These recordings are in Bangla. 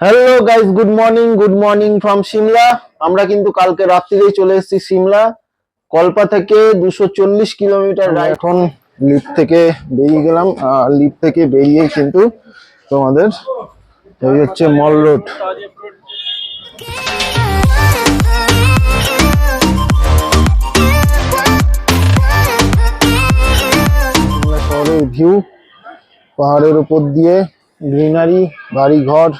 Hello guys good morning good morning from Shimla আমরা কিন্তু কালকে রাত্রিরেই চলে এসেছি সিমলা কল্পা থেকে দুশো চল্লিশ কিলোমিটার এখন লিফট থেকে বেরিয়ে গেলাম আর লিফট থেকে বেরিয়ে কিন্তু তোমাদের এই হচ্ছে মল রোড শহরের ভিউ পাহাড়ের উপর দিয়ে গ্রিনারি বাড়ি ঘর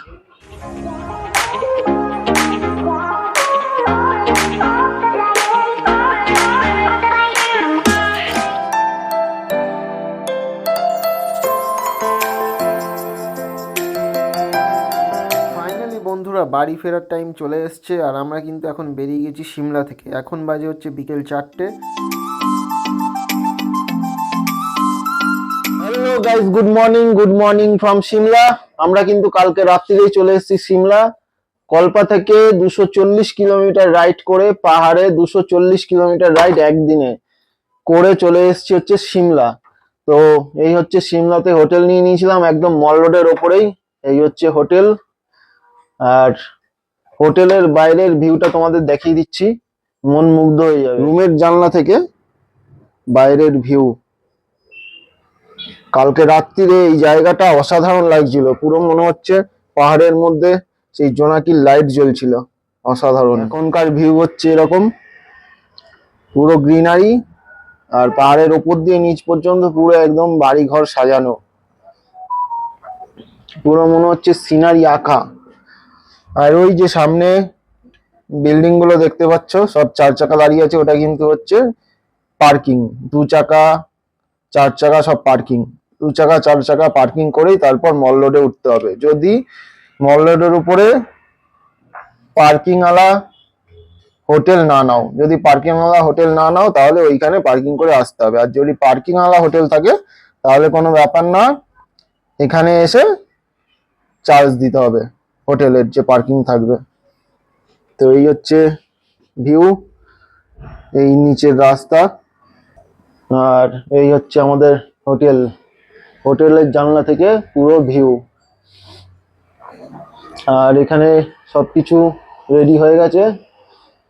বন্ধুরা, বাড়ি ফেরার টাইম চলে এসছে আর আমরা কিন্তু এখন বেরিয়ে গেছি সিমলা থেকে। এখন বাজে হচ্ছে বিকেল চারটে। Hello guys good morning good morning from Shimla আমরা কিন্তু কালকে রাত্রিরেই চলে এসেছি সিমলা। কল্পা থেকে দুশো চল্লিশ কিলোমিটার রাইড করে, পাহাড়ে দুশো চল্লিশ কিলোমিটার রাইড একদিনে করে চলে এসেছি হচ্ছে সিমলা। তো এই হচ্ছে সিমলাতে হোটেল নিয়ে নিয়েছিলাম, একদম মল রোডের ওপরেই। এই হচ্ছে হোটেল আর হোটেলের বাইরের ভিউটা তোমাদের দেখিয়ে দিচ্ছি। মন মুগ্ধ হয়ে যাবে। রুমের জানলা থেকে বাইরের ভিউ। কালকে রাত্রিরে এই জায়গাটা অসাধারণ লাগছিল। পুরো মনে হচ্ছে পাহাড়ের মধ্যে সেই জোনাকির লাইট জ্বলছিল। অসাধারণ। এখনকার ভিউ হচ্ছে এরকম। পুরো গ্রিনারি আর পাহাড়ের ওপর দিয়ে নিচ পর্যন্ত পুরো একদম বাড়ি ঘর সাজানো। পুরো মনে হচ্ছে সিনারি আঁকা। আর ওই যে সামনে বিল্ডিংগুলো দেখতে পাচ্ছ, সব চার চাকা দাঁড়িয়ে আছে, ওটা কিন্তু হচ্ছে পার্কিং দু চাকা, চার চাকা সব পার্কিং দু চাকা, চার চাকা পার্কিং করেই তারপর মল রোডে উঠতে হবে। যদি মল রোডের উপরে পার্কিং আলা হোটেল না নাও, যদি পার্কিং আলা হোটেল না নাও, তাহলে ওইখানে পার্কিং করে আসতে হবে। আর যদি পার্কিং আলা হোটেল থাকে, তাহলে কোনো ব্যাপার না, এখানে এসে চার্জ দিতে হবে। হোটেলের যে পার্কিং থাকবে। তো এই হচ্ছে ভিউ, এই নিচের রাস্তা, আর এই হচ্ছে আমাদের হোটেল। হোটেলের জানলা থেকে পুরো ভিউ। আর এখানে সবকিছু রেডি হয়ে গেছে,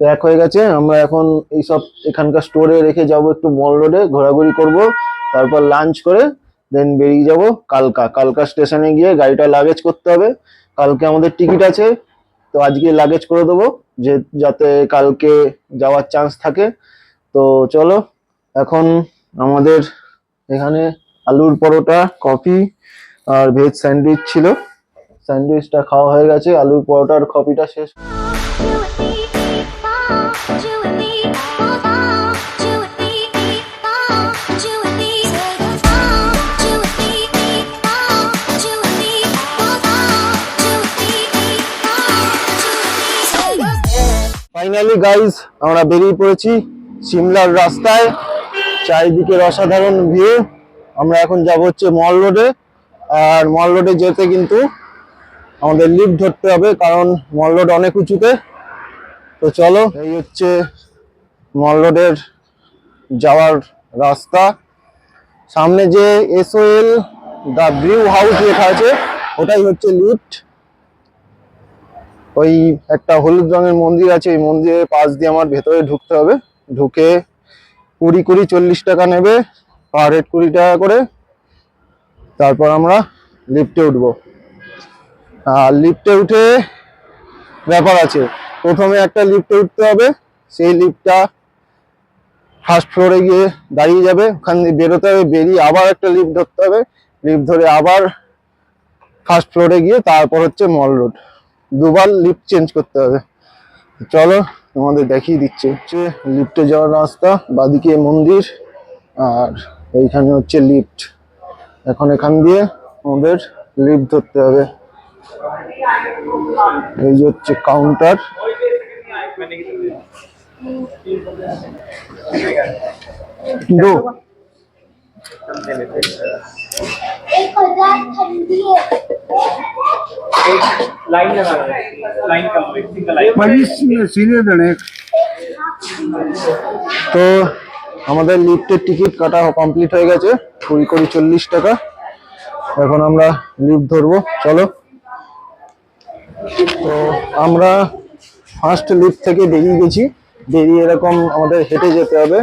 প্যাক হয়ে গেছে। আমরা এখন এইসব এখানকার স্টোরে রেখে যাব একটু মল রোডে, ঘোরাঘুরি করব, তারপর লাঞ্চ করে দেন বেরিয়ে যাব কালকা। কালকা স্টেশনে গিয়ে গাড়িটা লাগেজ করতে হবে। কালকে আমাদের টিকিট আছে, তো আজকে লাগেজ করে দেবো, যে যাতে কালকে যাওয়ার চান্স থাকে। তো চলো, এখন আমাদের এখানে আলুর পরোটা কফি আর ভেজ স্যান্ডউইচ ছিল। স্যান্ডউইচটা খাওয়া হয়ে গেছে, আলুর পরোটার কফিটা শেষ। ফাইনালি গাইজ আমরা বেরিয়ে পড়েছি সিমলার রাস্তায়। চারিদিকে অসাধারণ ভিউ আমরা এখন যাব হচ্ছে মল রোডে। আর মল রোডে যেতে কিন্তু আমাদের লিফট ধরতে হবে, কারণ মল রোড অনেক উঁচুতে। তো চলো, এই হচ্ছে মল রোডের যাওয়ার রাস্তা। সামনে যে এসওএল দ্য ব্রিউ হাউস লেখা আছে, ওটাই হচ্ছে লিফট ওই একটা হলুদ রঙের মন্দির আছে, ওই মন্দিরের পাশ দিয়ে আমার ভেতরে ঢুকতে হবে। ঢুকে কুড়ি কুড়ি চল্লিশ টাকা নেবে, পার হেড কুড়ি টাকা করে। তারপর আমরা লিফটে উঠবো। আর লিফটে উঠে ব্যাপার আছে, প্রথমে একটা লিফটে উঠতে হবে, সেই লিফটটা ফার্স্ট ফ্লোরে গিয়ে দাঁড়িয়ে যাবে, ওখান দিয়ে বেরোতে হবে, বেরিয়ে আবার একটা লিফট ধরতে হবে। লিফট ধরে আবার ফার্স্ট ফ্লোরে গিয়ে তারপর হচ্ছে মল রোড দুবার লিফট চেঞ্জ করতে হবে। চলো তোমাদের দেখিয়ে দিচ্ছে। হচ্ছে লিফটে যাওয়ার রাস্তা, বাদিকে মন্দির, আর এইখানে হচ্ছে লিফট এখন এখান দিয়ে আমাদের লিফট ধরতে হবে। এই যে হচ্ছে কাউন্টার দো তো আমাদের লিফটের টিকিট কাটা কমপ্লিট হয়ে গেছে, কুড়ি কুড়ি চল্লিশ টাকা। এখন আমরা লিফট ধরবো, চলো। তো আমরা ফার্স্ট লিফট থেকে বেরিয়ে গেছি। বেরিয়ে এরকম আমাদের হেঁটে যেতে হবে।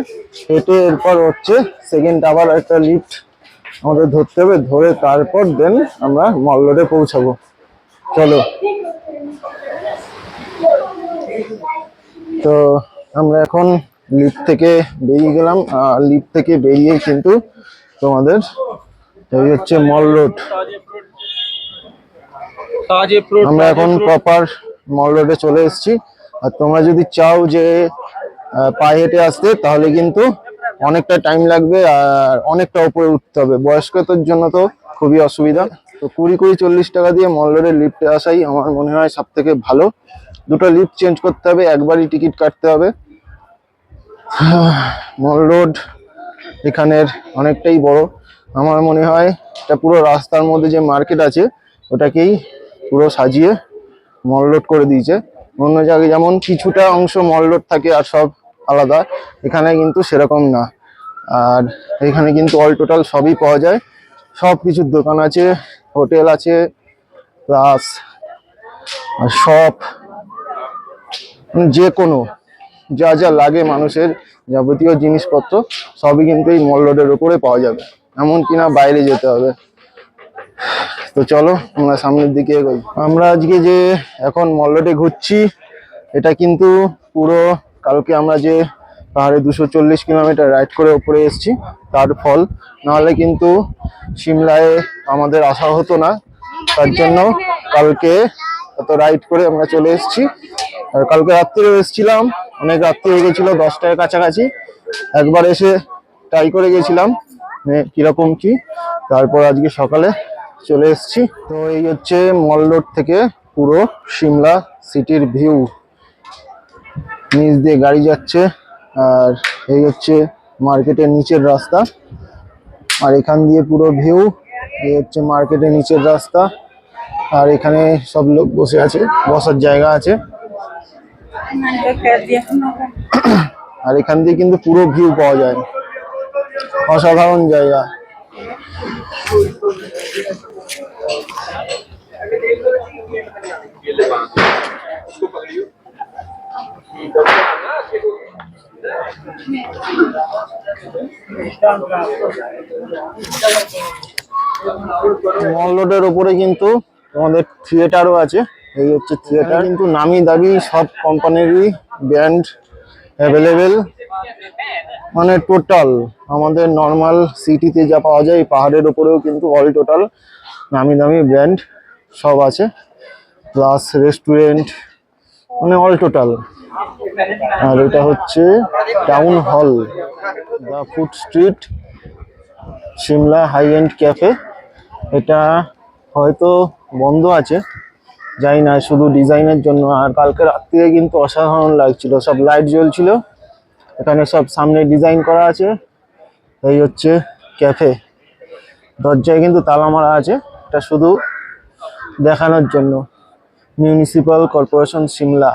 হেঁটে এরপর হচ্ছে সেকেন্ড আবার একটা লিফট আমাদের ধরতে হবে ধরে তারপর দেন আমরা মল রোডে পৌঁছাবো। চলো। তো আমরা এখন লিফট থেকে বেরিয়ে গেলাম। আর লিফট থেকে বেরিয়ে কিন্তু তোমাদের এই হচ্ছে মল রোড আমরা এখন প্রপার মল রোডে চলে এসেছি। আর তোমরা যদি চাও যে পায়ে হেঁটে আসতে, তাহলে কিন্তু অনেকটা টাইম লাগবে আর অনেকটা উপরে উঠতে হবে। বয়স্কদের জন্য তো খুবই অসুবিধা। তো কুড়ি কুড়ি চল্লিশ টাকা দিয়ে মল রোডে লিফটে আসাই আমার মনে হয় সব থেকে ভালো। দুটো লিফট চেঞ্জ করতে হবে, একবারই টিকিট কাটতে হবে। মল রোড এখানের অনেকটাই বড়। আমার মনে হয় এটা পুরো রাস্তার মধ্যে যে মার্কেট আছে, ওটাকেই পুরো সাজিয়ে মল রোড করে দিয়েছে। অন্য জায়গায় যেমন কিছুটা অংশ মল রোড থাকে আর সব আলাদা, এখানে কিন্তু সেরকম না। আর এখানে কিন্তু অল টোটাল সবই পাওয়া যায়। সব কিছুর দোকান আছে, হোটেল আছে প্লাস শপ যে কোনো যা যা লাগে মানুষের যাবতীয় জিনিসপত্র, সবই কিন্তু এই মল রোডের উপরে পাওয়া যাবে। এমন কিনা বাইরে যেতে হবে। তো চলো, আমরা সামনের দিকে এগোই। আমরা আজকে যে এখন মল রোডে ঘুরছি, এটা কিন্তু পুরো কালকে আমরা যে পাহাড়ে দুশো চল্লিশ কিলোমিটার রাইড করে উপরে এসেছি, তার ফল। নাহলে কিন্তু সিমলায় আমাদের আসা হতো না। তার জন্য কালকে এত রাইড করে আমরা চলে এসেছি। আর কালকে রাত্রিও এসেছিলাম, অনেক রাত্রি হয়ে গেছিল, দশটার কাছাকাছি। একবার এসে ট্রাই করে গেছিলাম কীরকম কি। তারপর আজকে সকালে চলে এসেছি। তো এই হচ্ছে মল রোড থেকে পুরো সিমলা সিটির ভিউ। নিচ দিয়ে গাড়ি যাচ্ছে, আর এই হচ্ছে মার্কেটের নিচের রাস্তা। আর এখান দিয়ে পুরো ভিউ, এই হচ্ছে মার্কেটের নিচের রাস্তা। আর এখানে সব লোক বসে আছে, বসার জায়গা আছে। আর এখান দিয়ে কিন্তু পুরো ভিউ পাওয়া যায়। অসাধারণ জায়গা। মল রোডের উপরে কিন্তু আমাদের থিয়েটারও আছে। এই হচ্ছে থিয়েটার। কিন্তু নামি দাবি সব কোম্পানিরই ব্যান্ড অ্যাভেলেবেল মানে টোটাল আমাদের নর্মাল সিটিতে যা পাওয়া যায় পাহাড়ের উপরেও কিন্তু অল টোটাল নামি দামি ব্র্যান্ড সব আছে প্লাস রেস্টুরেন্ট মানে অল টোটাল আর এটা হচ্ছে town hall the food street Shimla high end cafe এটা হয়তো বন্ধ আছে, জানি না, শুধু ডিজাইনের জন্য। আর কালকে রাত্রিরে কিন্তু অসাধারণ লাগছিল, সব লাইট জ্বলছিল। এখানে সব সামনে ডিজাইন করা আছে, এই হচ্ছে ক্যাফে দরজায় কিন্তু তালা মারা আছে। এটা শুধু দেখানোর জন্য। মিউনিসিপাল কর্পোরেশন সিমলা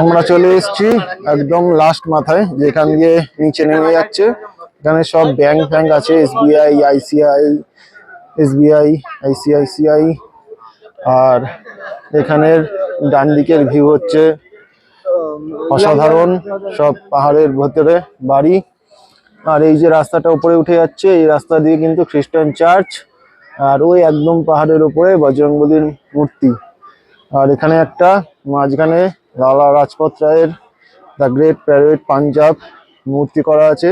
আমরা চলে এসেছি একদম লাস্ট মাথায়, যেখান দিয়ে নিচে নেমে যাচ্ছে। এখানে সব ব্যাংক ফ্যাঙ্ক আছে এসবিআই আইসিআই এসবিআই আইসিআইসিআই আর এখানের ডান দিকের ভিউ হচ্ছে অসাধারণ, সব পাহাড়ের ভেতরে বাড়ি। আর এই যে রাস্তাটা উপরে উঠে যাচ্ছে, এই রাস্তা দিয়ে কিন্তু খ্রিস্টান চার্চ আর ওই একদম পাহাড়ের উপরে বজরংবলীর মূর্তি। আর এখানে একটা মাঝখানে লালা রাজপথ রায়ের দ্য গ্রেট প্যারেড পাঞ্জাব মূর্তি করা আছে।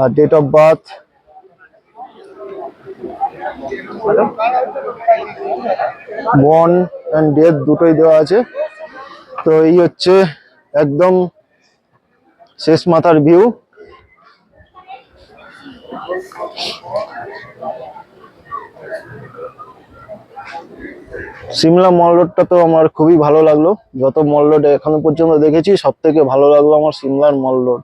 আর date of birth born and death দুটোই দেওয়া আছে। তো এই হচ্ছে একদম শেষ মাথার ভিউ সিমলা মল রোডটা তো আমার খুবই ভালো লাগল। যত মল রোড এখনও পর্যন্ত দেখেছি সব থেকে ভালো লাগল আমার সিমলার মল রোড।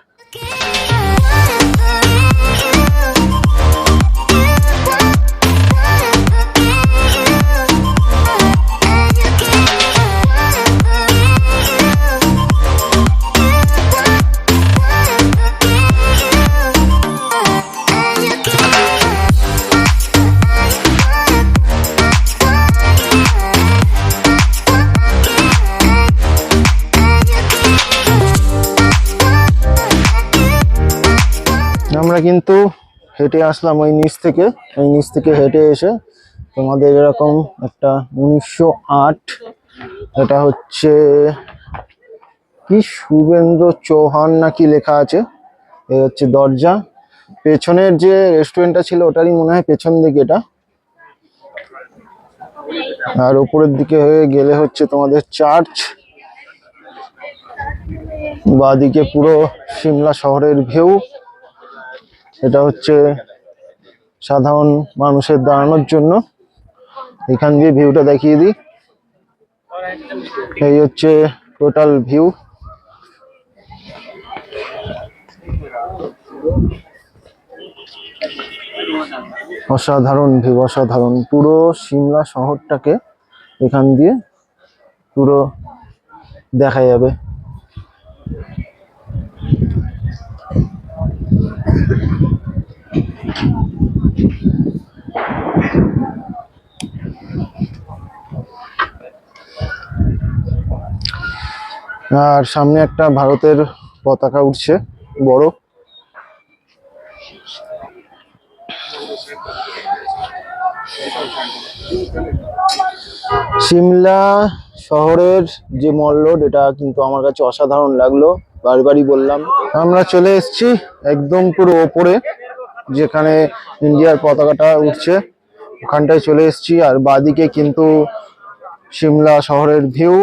আমরা কিন্তু হেঁটে আসলাম ওই নিচ থেকে। ওই নিচ থেকে হেঁটে এসে তোমাদের এরকম একটা উনিশশো আট, এটা হচ্ছে কি শুভেন্দ্র চৌহান নাকি লেখা আছে এই হচ্ছে দরজা। পেছনের যে রেস্টুরেন্টটা ছিল ওটারই মনে হয় পেছন দিকে এটা। আর উপরের দিকে হয়ে গেলে হচ্ছে তোমাদের চার্চ বাদিকে পুরো সিমলা শহরের ভিউ এটা হচ্ছে সাধারণ মানুষের দাঁড়ানোর জন্য। এখান দিয়ে ভিউটা দেখিয়ে দিই। এই হচ্ছে টোটাল ভিউ অসাধারণ ভিউ অসাধারণ। পুরো সিমলা শহরটাকে এখান দিয়ে পুরো দেখা যাবে। আর সামনে একটা ভারতের পতাকা উঠছে, বড়। সিমলা শহরের যে মল রোড এটা কিন্তু আমার কাছে অসাধারণ লাগল, বারবারই বললাম। আমরা চলে এসেছি একদম পুরো ওপরে। যেখানে ইন্ডিয়ার পতাকাটা উঠছে, ওখানটায় চলে এসেছি। আর বাদিকে কিন্তু সিমলা শহরের ভিউ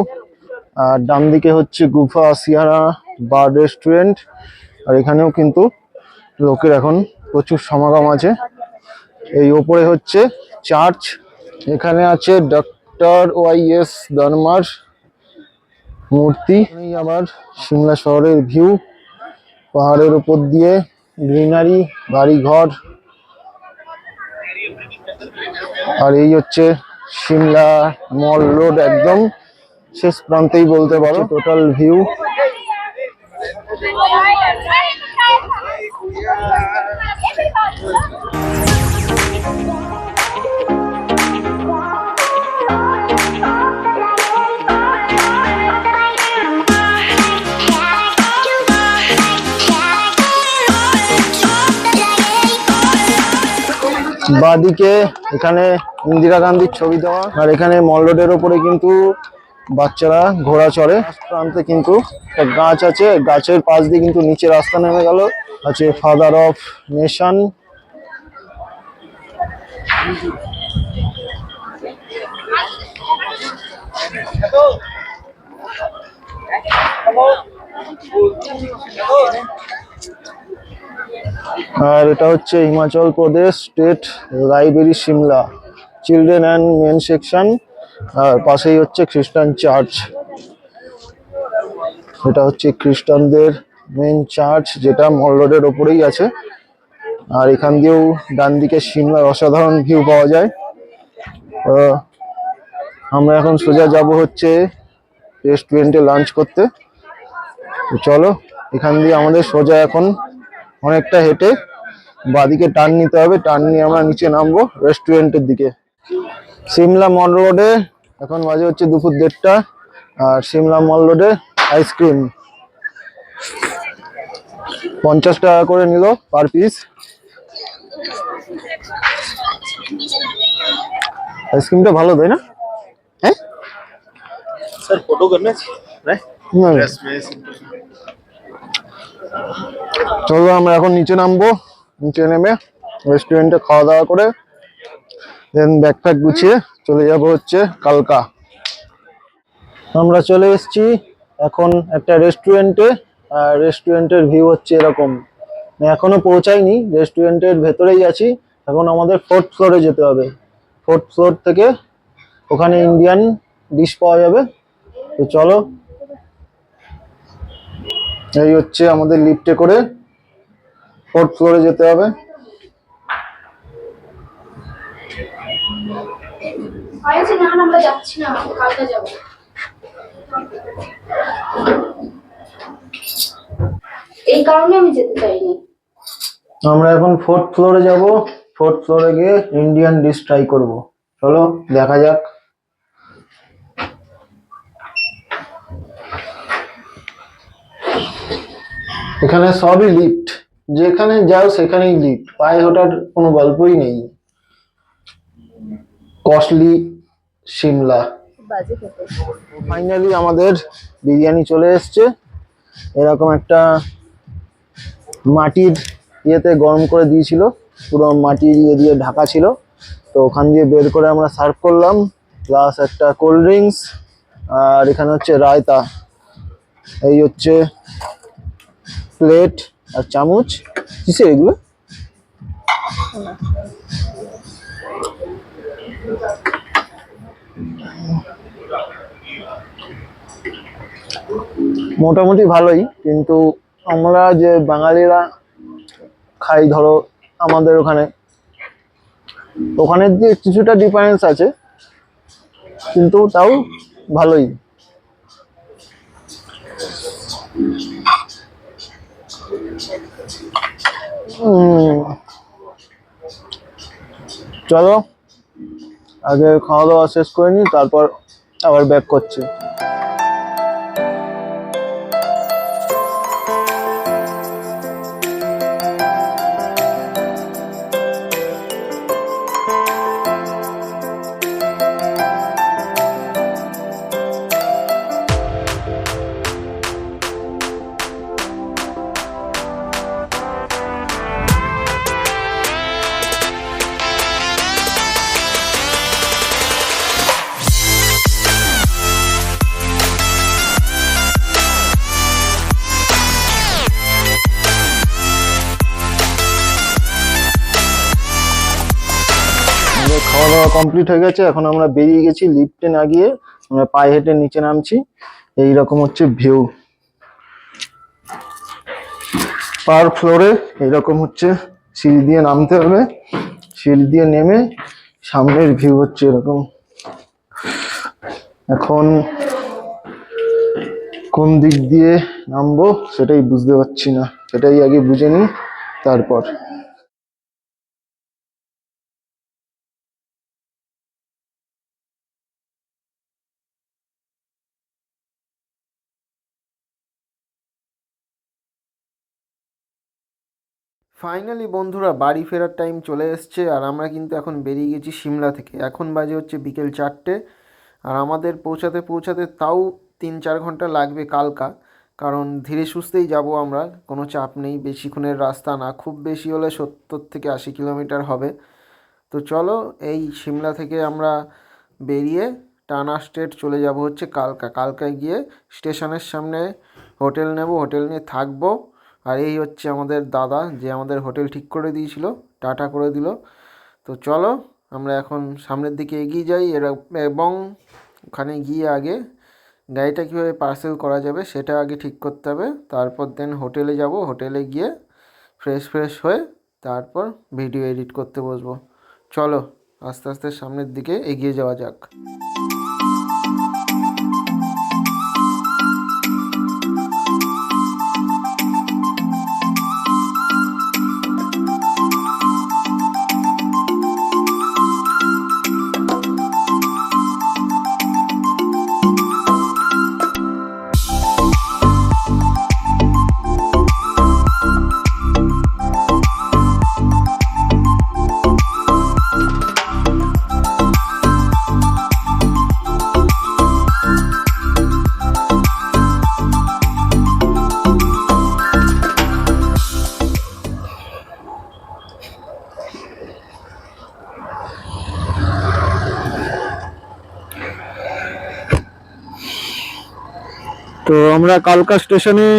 আর ডান দিকে হচ্ছে গুফা সিয়ারা বার রেস্টুরেন্ট আর এখানেও কিন্তু লোকের এখন প্রচুর সমাগম আছে। এই ওপরে হচ্ছে চার্চ এখানে আছে ডক্টর ওয়াইএস ধর্মার মূর্তি। এই আবার সিমলা শহরের ভিউ পাহাড়ের উপর দিয়ে গ্রিনারি বাড়ি ঘর আর এই হচ্ছে সিমলা মল রোড একদম। শেষ প্রান্তেই বলতে পারো, টোটাল ভিউ। বাদিকে এখানে ইন্দিরা গান্ধীর ছবি দেওয়া। আর এখানে মল রোডের ওপরে কিন্তু বাচ্চারা ঘোড়া চড়ে। প্রান্তে কিন্তু একটা গাছ আছে। গাছের পাশ দিয়ে কিন্তু নিচে রাস্তা নেমে গেল। আছে ফাদার অফ নেশন আর এটা হচ্ছে Himachal Pradesh state library Shimla, children and men section, আর পাশেই হচ্ছে খ্রিস্টান চার্চ। এটা হচ্ছে খ্রিস্টানদের মেন চার্চ, যেটা মল রোডের ওপরেই আছে। আর এখান দিয়েও ডান দিকে সিমলার অসাধারণ ভিউ পাওয়া যায়। আমরা এখন সোজা যাব হচ্ছে রেস্টুরেন্টে লাঞ্চ করতে। চলো, এখান দিয়ে আমাদের সোজা এখন অনেকটা হেঁটে বাদিকে টার্ন নিতে হবে টার্ন নিয়ে আমরা নিচে নামবো রেস্টুরেন্টের দিকে। সিমলা মল রোডে এখন বাজে হচ্ছে দুপুর দেড়টা আর সিমলা মল রোডে আইসক্রিম পঞ্চাশ টাকা করে নিল পার পিস আইসক্রিমটা ভালো তাই না? হ্যাঁ? স্যার ফটো করনা চলো আমরা এখন নিচে নামবো। নিচে নেমে রেস্টুরেন্টে খাওয়া দাওয়া করে দেন ব্যাগ ফ্যাগ গুছিয়ে চলে যাব হচ্ছে কালকা। আমরা চলে এসেছি এখন একটা রেস্টুরেন্টে আর রেস্টুরেন্টের ভিউ হচ্ছে এরকম। এখনও পৌঁছাইনি রেস্টুরেন্টের ভেতরেই আছি। এখন আমাদের ফোর্থ ফ্লোরে যেতে হবে। ফোর্থ ফ্লোর থেকে ওখানে ইন্ডিয়ান ডিশ পাওয়া যাবে। তো চলো এই হচ্ছে আমাদের লিফটে করে ফোর্থ ফ্লোরে যেতে হবে। এই কারণে আমি যেতে চাইনি। আমরা এখন ফোর্থ ফ্লোরে যাব। ফোর্থ ফ্লোরে গিয়ে ইন্ডিয়ান ডিশ ট্রাই করব। চলো দেখা যাক। এখানে সবই লিফট যেখানে যাও সেখানেই লিফট পায়ে ওঠার কোনো গল্পই নেই। কস্টলি সিমলা ফাইনালি আমাদের বিরিয়ানি চলে এসছে। এরকম একটা মাটির ইয়েতে গরম করে দিয়েছিল। পুরো মাটির ইয়ে দিয়ে ঢাকা ছিল। তো ওখান দিয়ে বের করে আমরা সার্ভ করলাম। প্লাস একটা কোল্ড ড্রিঙ্কস আর এখানে হচ্ছে রায়তা। এই হচ্ছে প্লেট আর চামচ, কিসের এগুলো? মোটামুটি ভালোই, কিন্তু আমরা যে বাঙালিরা খাই, ধরো আমাদের ওখানে ওখানের দিয়ে কিছুটা ডিফারেন্স আছে, কিন্তু তাও ভালোই। চলো আগে খাওয়া দাওয়া শেষ করে নি তারপর আবার ব্যাক করছি। খাওয়া কমপ্লিট হয়ে গেছে। এখন আমরা বেরিয়ে গেছি লিফটে না গিয়ে, আমরা পায়ে হেঁটে নিচে নামছি। এই রকম হচ্ছে ভিউ পার ফ্লোরে এইরকম হচ্ছে সিঁড়ি দিয়ে নামতে হবে। সিঁড়ি দিয়ে নেমে সামনের ভিউ হচ্ছে এরকম। এখন কোন দিক দিয়ে নামবো সেটাই বুঝতে পারছি না। সেটাই আগে বুঝে নিই, তারপর। ফাইনালি বন্ধুরা বাড়ি ফেরার টাইম চলে এসছে, আর আমরা কিন্তু এখন বেরিয়ে গেছি সিমলা থেকে। এখন বাজে হচ্ছে বিকেল চারটে, আর আমাদের পৌঁছাতে পৌঁছাতে তাও তিন চার ঘণ্টা লাগবে কালকা, কারণ ধীরে সুস্থেই যাব আমরা, কোনো চাপ নেই, বেশিক্ষণের রাস্তা না, খুব বেশি হলে সত্তর থেকে আশি কিলোমিটার হবে। তো চলো, এই সিমলা থেকে আমরা বেরিয়ে টানা স্টেট চলে যাব হচ্ছে কালকা। কালকায় গিয়ে স্টেশনের সামনে হোটেল নেব, হোটেল নিয়ে থাকব। আর এই হচ্ছে আমাদের দাদা যে আমাদের হোটেল ঠিক করে দিয়েছিল, টাটা করে দিল। তো চলো, আমরা এখন সামনের দিকে এগিয়ে যাই। এবং ওখানে গিয়ে আগে গাড়িটা কীভাবে পার্সেল করা যাবে সেটা আগে ঠিক করতে হবে। তারপর দেন হোটেলে যাব। হোটেলে গিয়ে ফ্রেশ ফ্রেশ হয়ে তারপর ভিডিও এডিট করতে বসবো। চলো, আস্তে আস্তে সামনের দিকে এগিয়ে যাওয়া যাক। আমরা কালকা স্টেশনে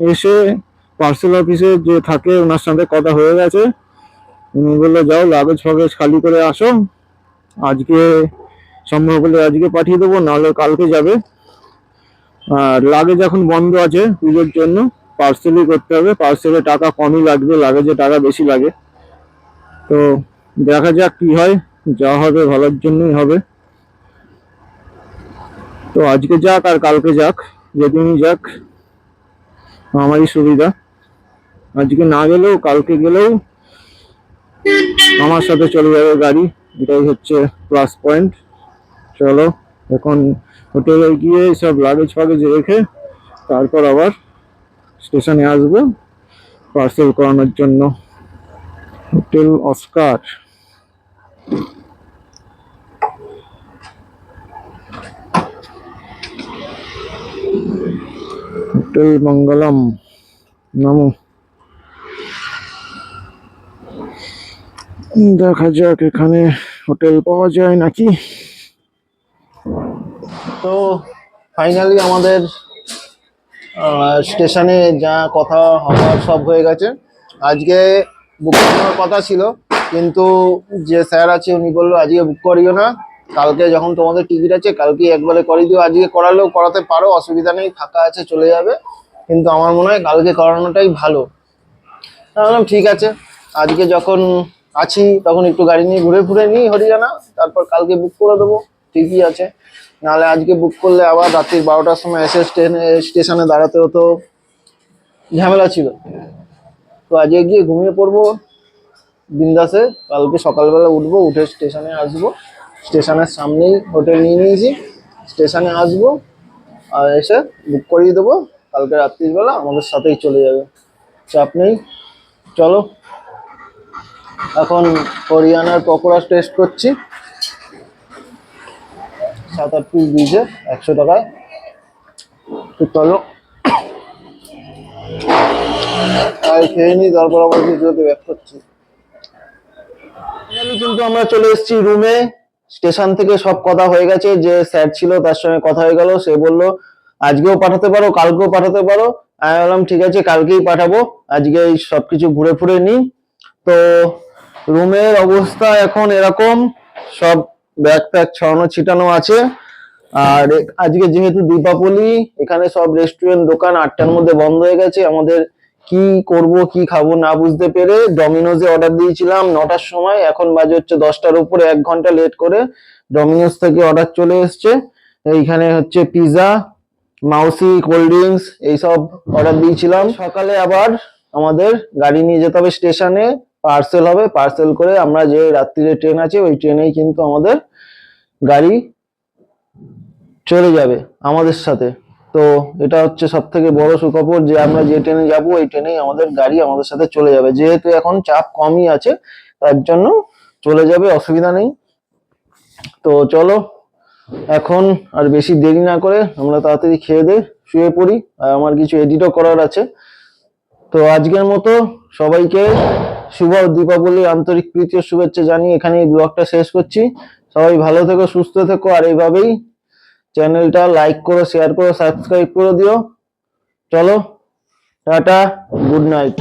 এসে পার্সেল অফিসে যে থাকে, ওনার সাথে কথা হয়ে গেছে। উনি বলল, যাও লাগেজ ফাগেজ খালি করে আসো। আজকে সম্ভব হলে আজকে পাঠিয়ে দেবো, নাহলে কালকে যাবে। আর লাগেজ এখন বন্ধ আছে পুজোর জন্য। পার্সেলই করতে হবে। পার্সেলে টাকা কমই লাগবে লাগেজে টাকা বেশি লাগে। তো দেখা যাক কি হয়, যা হবে ভালোর জন্যই হবে। তো আজকে যাক আর কালকে যাক। যেদিনই যাক, আমারই সুবিধা। আজকে না গেলেও, কালকে গেলেও আমার সাথে চলে যাবে গাড়ি। এটাই হচ্ছে প্লাস পয়েন্ট চলো, এখন হোটেলে গিয়ে সব লাগেজ ফাগেজ রেখে তারপর আবার স্টেশনে আসব পার্সেল করানোর জন্য। হোটেল অস্কার হোটেল মঙ্গলম, নামো। দেখা যাক, এখানে হোটেল পাওয়া যায় নাকি? তো ফাইনালি আমাদের স্টেশনে যা কথা হওয়ার সব হয়ে গেছে। আজকে বুক করানোর কথা ছিল, কিন্তু যে স্যার আছে, উনি বলল, আজকে বুক করিও না। কালকে যখন তোমাদের টিকিট আছে কালকে একবারে করে দিও। আজকে করালেও করাতে পারো, অসুবিধা নেই, ফাঁকা আছে, চলে যাবে। কিন্তু আমার মনে হয় কালকে করানোটাই ভালো। বললাম, ঠিক আছে। আজকে যখন আছি, তখন একটু গাড়ি নিয়ে ঘুরে ঘুরে নিই হরিয়ানা। তারপর কালকে বুক করে দেবো, ঠিকই আছে। নাহলে আজকে বুক করলে আবার রাত্রি বারোটার সময় এসে স্টেশনে দাঁড়াতে হতো। ঝামেলা ছিল। তো আজকে গিয়ে ঘুমিয়ে পড়ব। বিন্দাসে, কালকে সকালবেলা উঠবো, উঠে স্টেশনে আসব। স্টেশনের সামনেই হোটেল নিয়ে নিয়েছি। স্টেশনে আসব আর এসে বুক করিয়ে দেবো। কালকে রাত্রিবেলা আমাদের সাথেই চলে যাবে। চাপ নেই চলো। এখন হরিয়ানার পকোড়া টেস্ট করছি। সাত আট পিস দিয়েছে, একশো টাকায়। চলো। আর খেয়ে নিই, তারপর আবার ভিডিওতে ব্যাক করছি কিন্তু আমরা চলে এসেছি রুমে স্টেশন থেকে সব কথা হয়ে গেছে, যে স্যার ছিল তার সঙ্গে কথা হয়ে গেল, সে বলল, আজকেও পাঠাতে পারো, কালকেও পাঠাতে পারো। আমি বললাম, ঠিক আছে, কালকেই পাঠাবো, আজকে এই সবকিছু ঘুরে ফুরে নিই। তো রুমের অবস্থা এখন এরকম, সব ব্যাগ প্যাক ছড়ানো ছিটানো আছে। আর আজকে যেহেতু দীপাবলি, এখানে সব রেস্টুরেন্ট দোকান আটটার মধ্যে বন্ধ হয়ে গেছে। আমাদের কি করব, কি খাব না বুঝতে পেরে ডমিনোজে অর্ডার দিয়েছিলাম নটার সময়। এখন বাজে হচ্ছে দশটার উপরে, এক ঘণ্টা লেট করে ডমিনোজ থেকে অর্ডার চলে এসছে। এইখানে হচ্ছে পিৎজা মাউসি কোল্ড ড্রিঙ্কস এইসব অর্ডার দিয়েছিলাম। সকালে আবার আমাদের গাড়ি নিয়ে যেতে হবে স্টেশনে পার্সেল হবে পার্সেল করে আমরা যে রাত্রিরে ট্রেন আছে, ওই ট্রেনেই কিন্তু আমাদের গাড়ি চলে যাবে আমাদের সাথে। তো এটা হচ্ছে সব থেকে বড় সুখবর যে আমরা যে ট্রেনে যাব ওই ট্রেনেই আমাদের গাড়ি আমাদের সাথে চলে যাবে। যেহেতু এখন চাপ কমই আছে, তার জন্য চলে যাবে, অসুবিধা নেই। তো চলো, এখন আর বেশি দেরি না করে আমরা তাড়াতাড়ি খেয়ে দে, শুয়ে পড়ি, আর আমার কিছু এডিটও করার আছে। তো আজকের মতো সবাইকে শুভ দীপাবলি, আন্তরিক প্রীতি শুভেচ্ছা জানিয়ে এখানে এই ব্লগটা শেষ করছি। সবাই ভালো থেকো, সুস্থ থেকো, আর এইভাবেই চ্যানেলটা লাইক করো শেয়ার করো সাবস্ক্রাইব করে দিও। চলো টাটা গুড নাইট